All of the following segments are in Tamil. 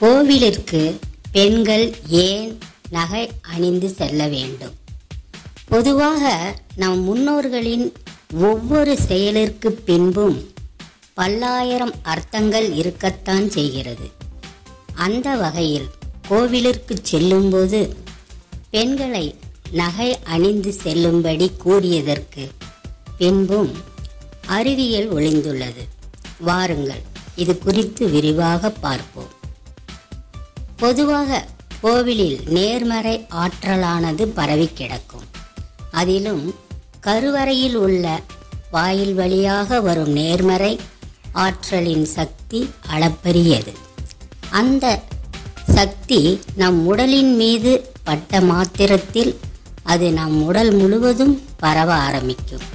கோவிலிற்கு பெண்கள் ஏன் நகை அணிந்து செல்ல வேண்டும்? பொதுவாக நம் முன்னோர்களின் ஒவ்வொரு செயலிற்கு பின்பும் பல்லாயிரம் அர்த்தங்கள் இருக்கத்தான் செய்கிறது. அந்த வகையில் கோவிலிற்கு செல்லும்போது பெண்களை நகை அணிந்து செல்லும்படி கூறியதற்கு பின்பும் அறிவியல் ஒளிந்துள்ளது. வாருங்கள் இது குறித்து விரிவாக பார்ப்போம். பொதுவாக கோவிலில் நேர்மறை ஆற்றலானது பரவி கிடக்கும். அதிலும் கருவறையில் உள்ள வாயில் வழியாக வரும் நேர்மறை ஆற்றலின் சக்தி அளப்பரியது. அந்த சக்தி நம் உடலின் மீது பட்ட மாத்திரத்தில் அது நம் உடல் முழுவதும் பரவ ஆரம்பிக்கும்.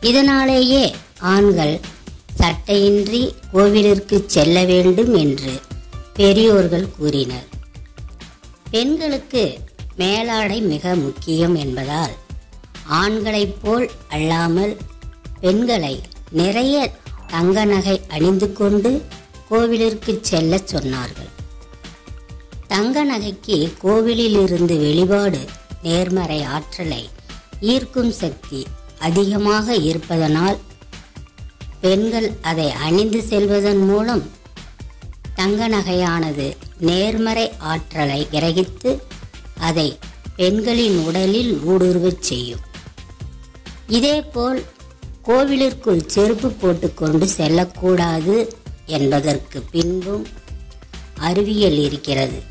இதனாலேயே ஆண்கள் சட்டையின்றி கோவிலிற்கு செல்ல வேண்டும் என்று பெரியோர்கள் கூறினர். பெண்களுக்கு மேலாடை மிக முக்கியம் என்பதால் ஆண்களைப் போல் அல்லாமல் பெண்களை நிறைய தங்க நகை அணிந்து கொண்டு கோவிலிற்கு செல்லச் சொன்னார்கள். தங்க நகைக்கு கோவிலில் இருந்து வெளிப்பாடு நேர்மறை ஆற்றலை ஈர்க்கும் சக்தி அதிகமாக இருப்பதனால் பெண்கள் அதை அணிந்து செல்வதன் மூலம் தங்க நகையானது நேர்மறை ஆற்றலை கிரகித்து அதை பெண்களின் உடலில் ஊடுருவச் செய்யும். இதேபோல் கோவிலிற்குள் செருப்பு போட்டுக்கொண்டு செல்லக்கூடாது என்பதற்கு பின்பும் அறிவியல் இருக்கிறது.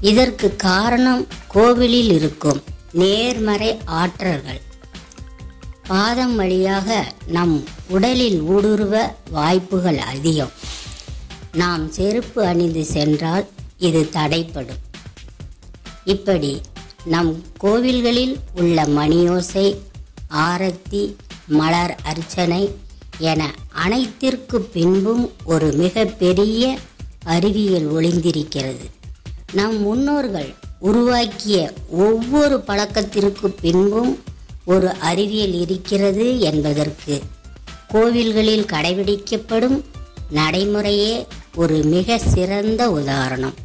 இதற்கு காரணம் கோவிலில் இருக்கும் நேர்மறை ஆற்றல்கள். பாதம் வழியாக நம் உடலில் ஊடுருவ வாய்ப்புகள் அதிகம். நாம் செருப்பு அணிந்து சென்றால் இது தடைப்படும். இப்படி நம் கோவில்களில் உள்ள மணியோசை ஆரத்தி மலர் அர்ச்சனை என அனைத்திற்கு பின்பும் ஒரு மிக பெரிய அறிவியல் ஒளிந்திருக்கிறது. நம் முன்னோர்கள் உருவாக்கிய ஒவ்வொரு பழக்கத்திற்கு பின்பும் ஒரு அறிவியல் இருக்கிறது என்பதற்கு கோவில்களில் கடைபிடிக்கப்படும் நடைமுறையே ஒரு மிக சிறந்த உதாரணம்.